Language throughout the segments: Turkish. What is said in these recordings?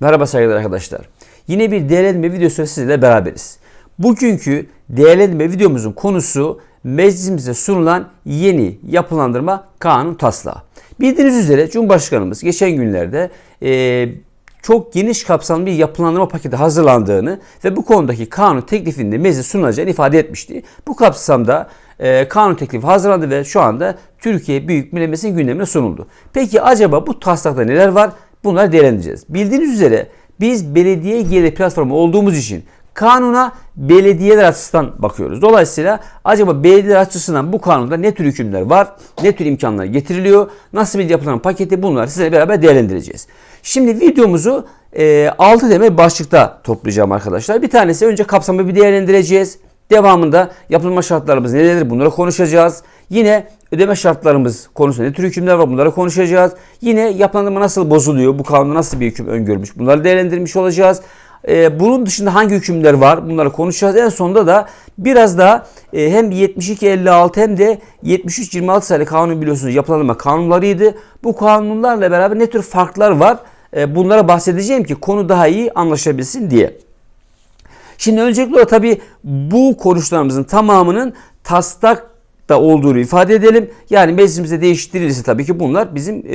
Merhaba saygıdeğer arkadaşlar. Yine bir değerlendirme videosu sizlerle beraberiz. Bugünkü değerlendirme videomuzun konusu meclisimize sunulan yeni yapılandırma kanun taslağı. Bildiğiniz üzere Cumhurbaşkanımız geçen günlerde e, çok geniş kapsamlı bir yapılandırma paketi hazırlandığını ve bu konudaki kanun teklifinde meclise sunulacağını ifade etmişti. Bu kapsamda e, kanun teklifi hazırlandı ve şu anda Türkiye Büyük Millet Meclisi'nin gündemine sunuldu. Peki acaba bu taslakta neler var? Bunları değerlendireceğiz. Bildiğiniz üzere biz belediye geliri platformu olduğumuz için kanuna belediyeler açısından bakıyoruz. Dolayısıyla acaba belediyeler açısından bu kanunda ne tür hükümler var, ne tür imkanlar getiriliyor, nasıl bir yapılan paketi bunları sizinle beraber değerlendireceğiz. Şimdi videomuzu e, 6 temel başlıkta toplayacağım arkadaşlar. Bir tanesi önce kapsamı bir değerlendireceğiz. Devamında yapılma şartlarımız nelerdir bunları konuşacağız. Yine ödeme şartlarımız konusunda ne tür hükümler var bunları konuşacağız. Yine yapılandırma nasıl bozuluyor, bu kanunda nasıl bir hüküm öngörmüş bunları değerlendirmiş olacağız. Ee, bunun dışında hangi hükümler var bunları konuşacağız. En sonunda da biraz daha e, hem 7256 hem de 7326 sayılı kanun biliyorsunuz yapılandırma kanunlarıydı. Bu kanunlarla beraber ne tür farklar var e, bunlara bahsedeceğim ki konu daha iyi anlaşabilsin diye. Şimdi öncelikle tabii bu konuşmalarımızın tamamının taslak da olduğunu ifade edelim. Yani meclisimizde değiştirilirse tabii ki bunlar bizim e,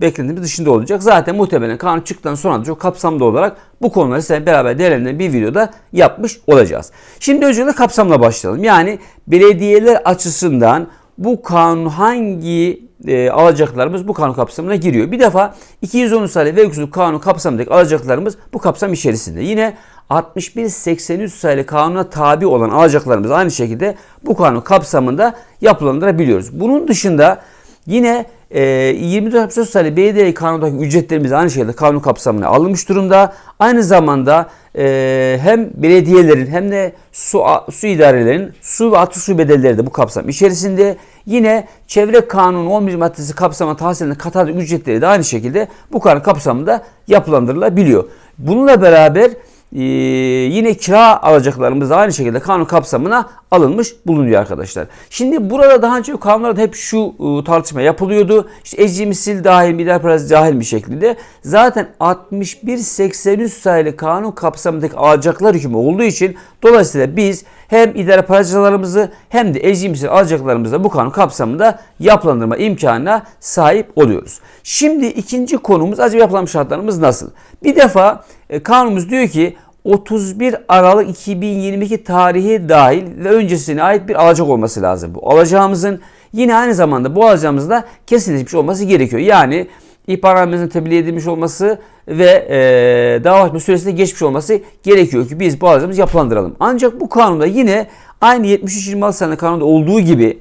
beklentimiz dışında olacak. Zaten muhtemelen kanun çıktıktan sonra da çok kapsamlı olarak bu konuları size beraber değerlendiren bir videoda yapmış olacağız. Şimdi öncelikle kapsamla başlayalım. Yani belediyeler açısından bu kanun hangi e, alacaklarımız bu kanun kapsamına giriyor. Bir defa 210 sayılı vergi usulü kanun kapsamındaki alacaklarımız bu kapsam içerisinde. Yine 6183 sayılı kanuna tabi olan alacaklarımız aynı şekilde bu kanun kapsamında yapılandırabiliyoruz. Bunun dışında yine e, 24 sayılı belediye kanundaki ücretlerimiz aynı şekilde kanun kapsamına alınmış durumda. Aynı zamanda e, hem belediyelerin hem de su, su idarelerinin su ve atı su bedelleri de bu kapsam içerisinde. Yine çevre kanunu 11 maddesi kapsamına tahsil edilen katar ücretleri de aynı şekilde bu kanun kapsamında yapılandırılabiliyor. Bununla beraber ee, yine kira alacaklarımız da aynı şekilde kanun kapsamına alınmış bulunuyor arkadaşlar. Şimdi burada daha önce kanunlarda hep şu e, tartışma yapılıyordu. İşte ecri misil dahil, mider parası dahil bir şekilde. Zaten 61-83 sayılı kanun kapsamındaki alacaklar hükmü olduğu için dolayısıyla biz hem idare paracılarımızı hem de ecri misil alacaklarımızı bu kanun kapsamında yapılandırma imkanına sahip oluyoruz. Şimdi ikinci konumuz acaba yapılan şartlarımız nasıl? Bir defa e, kanunumuz diyor ki 31 Aralık 2022 tarihi dahil ve öncesine ait bir alacak olması lazım. Bu alacağımızın yine aynı zamanda bu alacağımızda kesinleşmiş olması gerekiyor. Yani ihbaramızın tebliğ edilmiş olması ve e, dava açma süresinde geçmiş olması gerekiyor ki biz bu alacağımızı yapılandıralım. Ancak bu kanunda yine aynı 73-26 sene kanunda olduğu gibi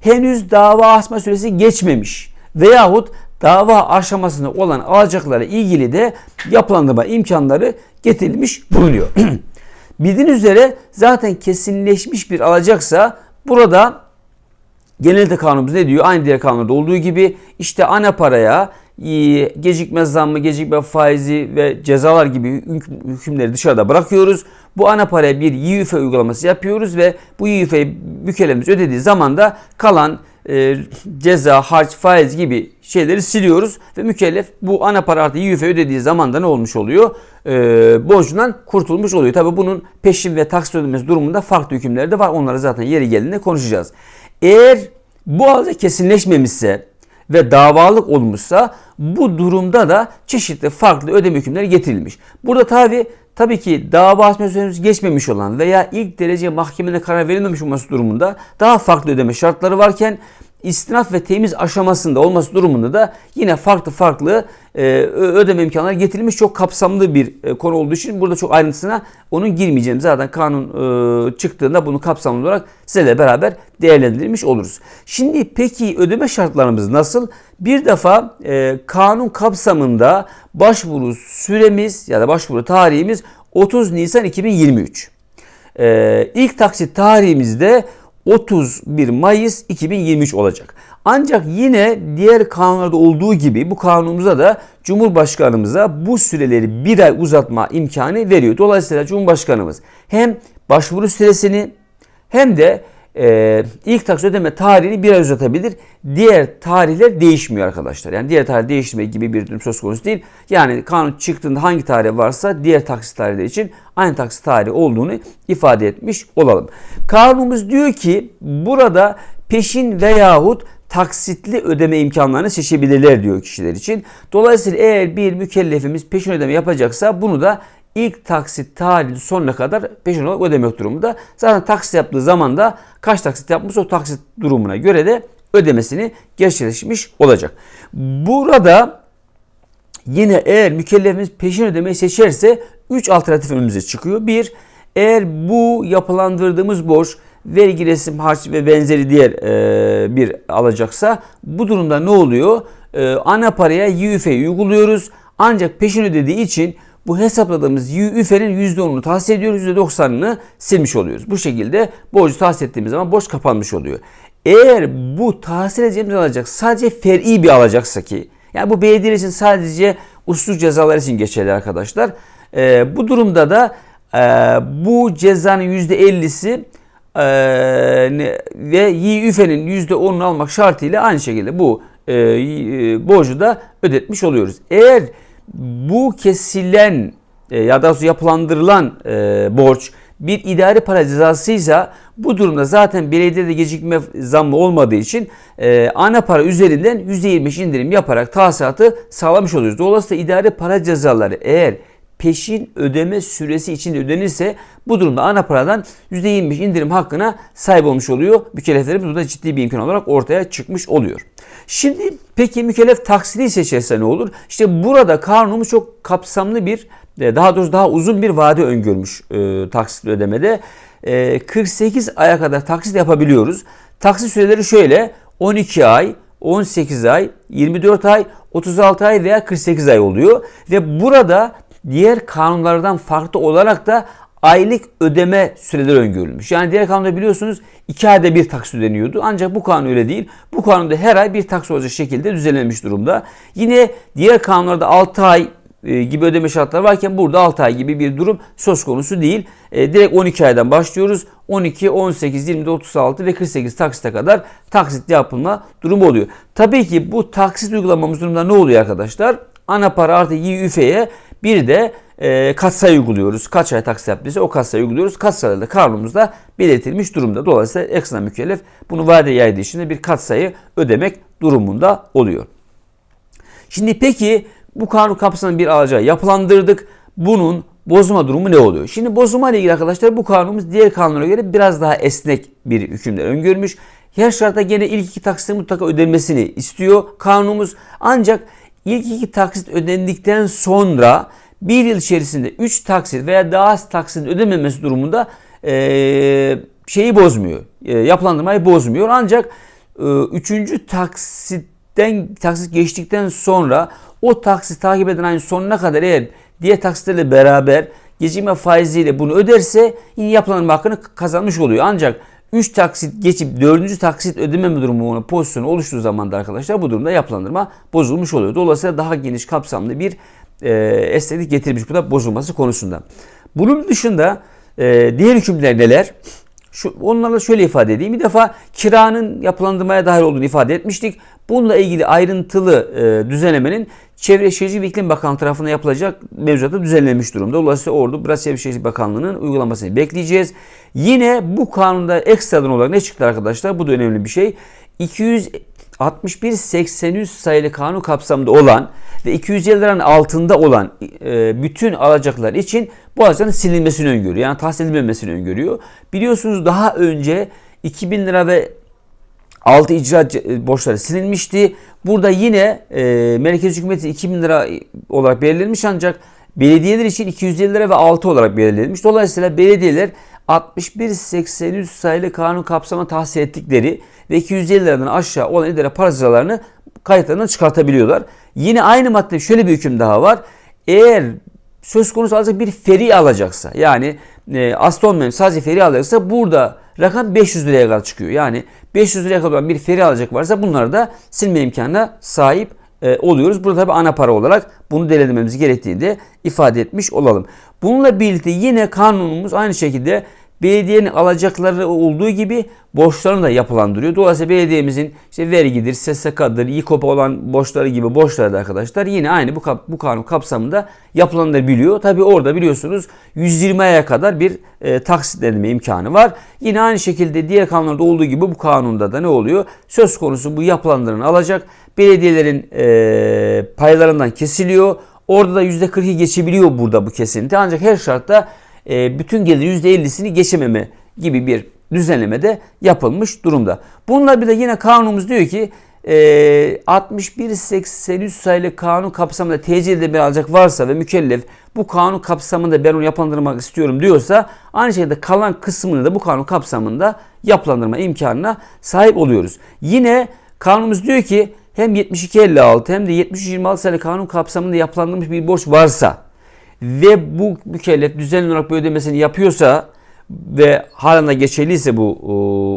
henüz dava açma süresi geçmemiş veyahut dava aşamasında olan alacaklara ilgili de yapılandırma imkanları getirilmiş bulunuyor. Bildiğiniz üzere zaten kesinleşmiş bir alacaksa burada genelde kanunumuz ne diyor? Aynı diğer kanunlarda olduğu gibi işte ana paraya e, gecikme zammı, gecikme faizi ve cezalar gibi hükümleri dışarıda bırakıyoruz. Bu ana paraya bir YÜF uygulaması yapıyoruz ve bu YÜF'yi mükellefimiz ödediği zaman da kalan e, ceza, harç, faiz gibi şeyleri siliyoruz ve mükellef bu ana para artı YÜF ödediği zaman da ne olmuş oluyor? E, borcundan kurtulmuş oluyor. Tabi bunun peşin ve taksit ödemesi durumunda farklı hükümleri de var. Onları zaten yeri geldiğinde konuşacağız. Eğer bu halde kesinleşmemişse ve davalık olmuşsa bu durumda da çeşitli farklı ödeme hükümleri getirilmiş. Burada tabi tabii ki dava açma geçmemiş olan veya ilk derece mahkemede karar verilmemiş olması durumunda daha farklı ödeme şartları varken istinaf ve temiz aşamasında olması durumunda da yine farklı farklı e, ödeme imkanları getirilmiş çok kapsamlı bir e, konu olduğu için burada çok ayrıntısına onun girmeyeceğim. Zaten kanun e, çıktığında bunu kapsamlı olarak sizlerle beraber değerlendirmiş oluruz. Şimdi peki ödeme şartlarımız nasıl? Bir defa kanun kapsamında başvuru süremiz ya da başvuru tarihimiz 30 Nisan 2023. E, ilk taksit tarihimizde 31 Mayıs 2023 olacak. Ancak yine diğer kanunlarda olduğu gibi bu kanunumuza da Cumhurbaşkanımıza bu süreleri bir ay uzatma imkanı veriyor. Dolayısıyla Cumhurbaşkanımız hem başvuru süresini hem de e, ilk taksit ödeme tarihini bir ay uzatabilir. Diğer tarihler değişmiyor arkadaşlar. Yani diğer tarih değiştirme gibi bir durum söz konusu değil. Yani kanun çıktığında hangi tarih varsa diğer taksit tarihleri için aynı taksit tarihi olduğunu ifade etmiş olalım. Kanunumuz diyor ki burada peşin veyahut taksitli ödeme imkanlarını seçebilirler diyor kişiler için. Dolayısıyla eğer bir mükellefimiz peşin ödeme yapacaksa bunu da ilk taksit tarihi sonuna kadar peşin olarak ödemek durumunda. Zaten taksit yaptığı zaman da kaç taksit yapmışsa o taksit durumuna göre de ödemesini gerçekleşmiş olacak. Burada yine eğer mükellefimiz peşin ödemeyi seçerse 3 alternatif önümüze çıkıyor. 1. Eğer bu yapılandırdığımız borç vergi, resim, harç ve benzeri diğer e, bir alacaksa bu durumda ne oluyor? E, ana paraya YÜFE'yi uyguluyoruz. Ancak peşin ödediği için bu hesapladığımız YÜFE'nin %10'unu tahsis ediyoruz. %90'ını silmiş oluyoruz. Bu şekilde borcu tahsis ettiğimiz zaman borç kapanmış oluyor. Eğer bu tahsil edeceğimiz alacak sadece fer'i bir alacaksa ki yani bu belediye için sadece usul cezalar için geçerli arkadaşlar. E, bu durumda da e, bu cezanın %50'si e, ve YÜFE'nin %10'unu almak şartıyla aynı şekilde bu e, y- borcu da ödetmiş oluyoruz. Eğer bu kesilen e, ya da yapılandırılan e, borç bir idari para cezasıysa bu durumda zaten belediyede gecikme zammı olmadığı için e, ana para üzerinden %25 indirim yaparak tahsilatı sağlamış oluyoruz. Dolayısıyla idari para cezaları eğer peşin ödeme süresi içinde ödenirse bu durumda ana paradan %25 indirim hakkına sahip olmuş oluyor. Mükelleflerimiz bu da ciddi bir imkan olarak ortaya çıkmış oluyor. Şimdi peki mükellef taksidi seçerse ne olur? İşte burada kanunumuz çok kapsamlı bir e, daha doğrusu daha uzun bir vade öngörmüş e, taksitli ödemede. E, 48 aya kadar taksit yapabiliyoruz. Taksit süreleri şöyle 12 ay, 18 ay, 24 ay, 36 ay veya 48 ay oluyor. Ve burada diğer kanunlardan farklı olarak da aylık ödeme süreleri öngörülmüş. Yani diğer kanunda biliyorsunuz 2 ayda bir taksit ödeniyordu. Ancak bu kanun öyle değil. Bu kanunda her ay bir taksit olacak şekilde düzenlenmiş durumda. Yine diğer kanunlarda 6 ay e, gibi ödeme şartları varken burada 6 ay gibi bir durum söz konusu değil. E, direkt 12 aydan başlıyoruz. 12, 18, 20, 36 ve 48 taksite kadar taksit yapılma durumu oluyor. Tabii ki bu taksit uygulamamız durumunda ne oluyor arkadaşlar? Ana para artı YÜFE'ye bir de e, katsayı uyguluyoruz. Kaç ay taksit yaptıysa o katsayı uyguluyoruz. Katsayı da kanunumuzda belirtilmiş durumda. Dolayısıyla ekstra mükellef bunu vade yaydığı için bir katsayı ödemek durumunda oluyor. Şimdi peki bu kanun kapsamında bir alacağı yapılandırdık. Bunun bozma durumu ne oluyor? Şimdi bozma ile ilgili arkadaşlar bu kanunumuz diğer kanunlara göre biraz daha esnek bir hükümler öngörmüş. Her şartta gene ilk iki taksitin mutlaka ödenmesini istiyor kanunumuz. Ancak ilk iki taksit ödendikten sonra bir yıl içerisinde 3 taksit veya daha az taksitin ödememesi durumunda eee, şeyi bozmuyor. Eee, yapılandırmayı bozmuyor. Ancak e, üçüncü taksitten taksit geçtikten sonra o taksit takip eden ayın sonuna kadar eğer diğer taksitlerle beraber gecikme faiziyle bunu öderse yine yapılanma hakkını kazanmış oluyor. Ancak 3 taksit geçip 4. taksit ödememe durumu pozisyonu oluştuğu zaman da arkadaşlar bu durumda yapılandırma bozulmuş oluyor. Dolayısıyla daha geniş kapsamlı bir e, esneklik getirmiş bu da bozulması konusunda. Bunun dışında e, diğer hükümler neler? Şu, onlarla şöyle ifade edeyim. Bir defa kiranın yapılandırmaya dahil olduğunu ifade etmiştik. Bununla ilgili ayrıntılı e, düzenlemenin Çevre Şehircilik ve İklim Bakanlığı tarafından yapılacak mevzuatta düzenlenmiş durumda. Dolayısıyla orada biraz Çevre Şehircilik Bakanlığı'nın uygulamasını bekleyeceğiz. Yine bu kanunda ekstradan olarak ne çıktı arkadaşlar? Bu da önemli bir şey. 261-83 sayılı kanun kapsamında olan ve 250 liranın altında olan e, bütün alacaklar için bu alacakların silinmesini öngörüyor. Yani tahsil edilmemesini öngörüyor. Biliyorsunuz daha önce 2000 lira ve altı icra ce- borçları silinmişti. Burada yine e, merkez hükümeti 2000 lira olarak belirlenmiş ancak belediyeler için 250 lira ve 6 olarak belirlenmiş. Dolayısıyla belediyeler 61-83 sayılı kanun kapsamına tahsil ettikleri ve 250 liradan aşağı olan idare para cezalarını kayıtlarından çıkartabiliyorlar. Yine aynı madde şöyle bir hüküm daha var. Eğer söz konusu alacak bir feri alacaksa yani e, aslı olmayan sadece feri alacaksa burada rakam 500 liraya kadar çıkıyor. Yani 500 liraya kadar bir feri alacak varsa bunları da silme imkanına sahip e, oluyoruz. Burada tabi ana para olarak bunu değerlendirmemiz gerektiğini de ifade etmiş olalım. Bununla birlikte yine kanunumuz aynı şekilde belediyenin alacakları olduğu gibi borçlarını da yapılandırıyor. Dolayısıyla belediyemizin işte vergidir, SSK'dır, İKOP'a olan borçları gibi borçları da arkadaşlar yine aynı bu, kap- bu kanun kapsamında yapılandırabiliyor. Tabi orada biliyorsunuz 120 aya kadar bir e, taksitlenme imkanı var. Yine aynı şekilde diğer kanunlarda olduğu gibi bu kanunda da ne oluyor? Söz konusu bu yapılandırını alacak. Belediyelerin e, paylarından kesiliyor. Orada da %40'ı geçebiliyor burada bu kesinti. Ancak her şartta e, bütün gelir %50'sini geçememe gibi bir düzenleme de yapılmış durumda. Bununla bir de yine kanunumuz diyor ki e, 6183 sayılı kanun kapsamında TC'de bir alacak varsa ve mükellef bu kanun kapsamında ben onu yapılandırmak istiyorum diyorsa aynı şekilde kalan kısmını da bu kanun kapsamında yapılandırma imkanına sahip oluyoruz. Yine kanunumuz diyor ki hem 7256 hem de 7326 sayılı kanun kapsamında yapılandırılmış bir borç varsa ve bu mükellef düzenli olarak bu ödemesini yapıyorsa ve halen de geçerliyse bu e,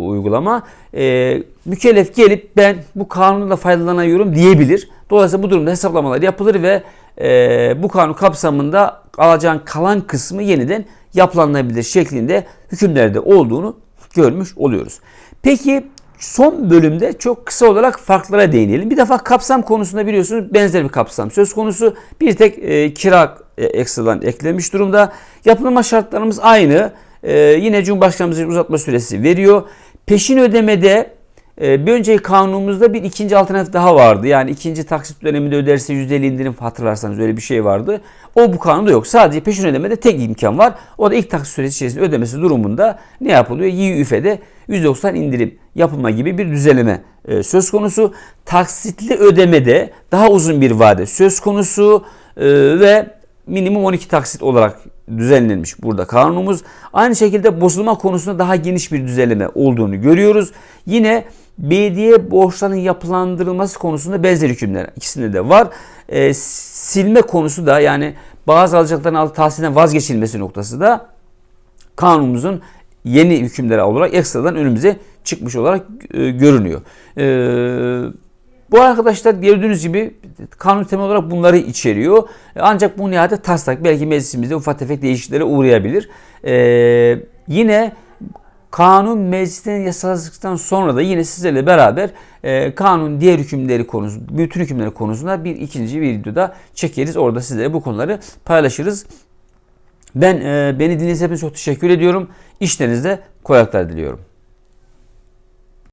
uygulama e, mükellef gelip ben bu kanunla faydalanıyorum diyebilir. Dolayısıyla bu durumda hesaplamalar yapılır ve e, bu kanun kapsamında alacağın kalan kısmı yeniden yapılanabilir şeklinde hükümlerde olduğunu görmüş oluyoruz. Peki son bölümde çok kısa olarak farklara değinelim. Bir defa kapsam konusunda biliyorsunuz benzer bir kapsam söz konusu. Bir tek e, kira e, ekstradan eklenmiş durumda. Yapılma şartlarımız aynı. E, yine Cumhurbaşkanımız uzatma süresi veriyor. Peşin ödemede e, bir önceki kanunumuzda bir ikinci alternatif daha vardı. Yani ikinci taksit döneminde öderse %50 indirim hatırlarsanız öyle bir şey vardı. O bu kanunda yok. Sadece peşin ödemede tek imkan var. O da ilk taksit süresi içerisinde ödemesi durumunda ne yapılıyor? YÜFE'de %90 indirim yapılma gibi bir düzenleme e, söz konusu. Taksitli ödemede daha uzun bir vade söz konusu ve minimum 12 taksit olarak düzenlenmiş burada kanunumuz. Aynı şekilde bozulma konusunda daha geniş bir düzenleme olduğunu görüyoruz. Yine belediye borçlarının yapılandırılması konusunda benzer hükümler ikisinde de var. E, silme konusu da yani bazı alacakların altı tahsilden vazgeçilmesi noktası da kanunumuzun yeni hükümleri olarak ekstradan önümüze çıkmış olarak e, görünüyor. E, bu arkadaşlar gördüğünüz gibi kanun temel olarak bunları içeriyor. Ancak bu nihayet taslak belki meclisimizde ufak tefek değişikliklere uğrayabilir. E, yine kanun meclisten yasalaştıktan sonra da yine sizlerle beraber e, kanun diğer hükümleri konusu, bütün hükümleri konusunda bir ikinci bir videoda çekeriz. Orada sizlere bu konuları paylaşırız. Ben e, beni dinlediğiniz için çok teşekkür ediyorum. İşlerinizde kolaylıklar diliyorum.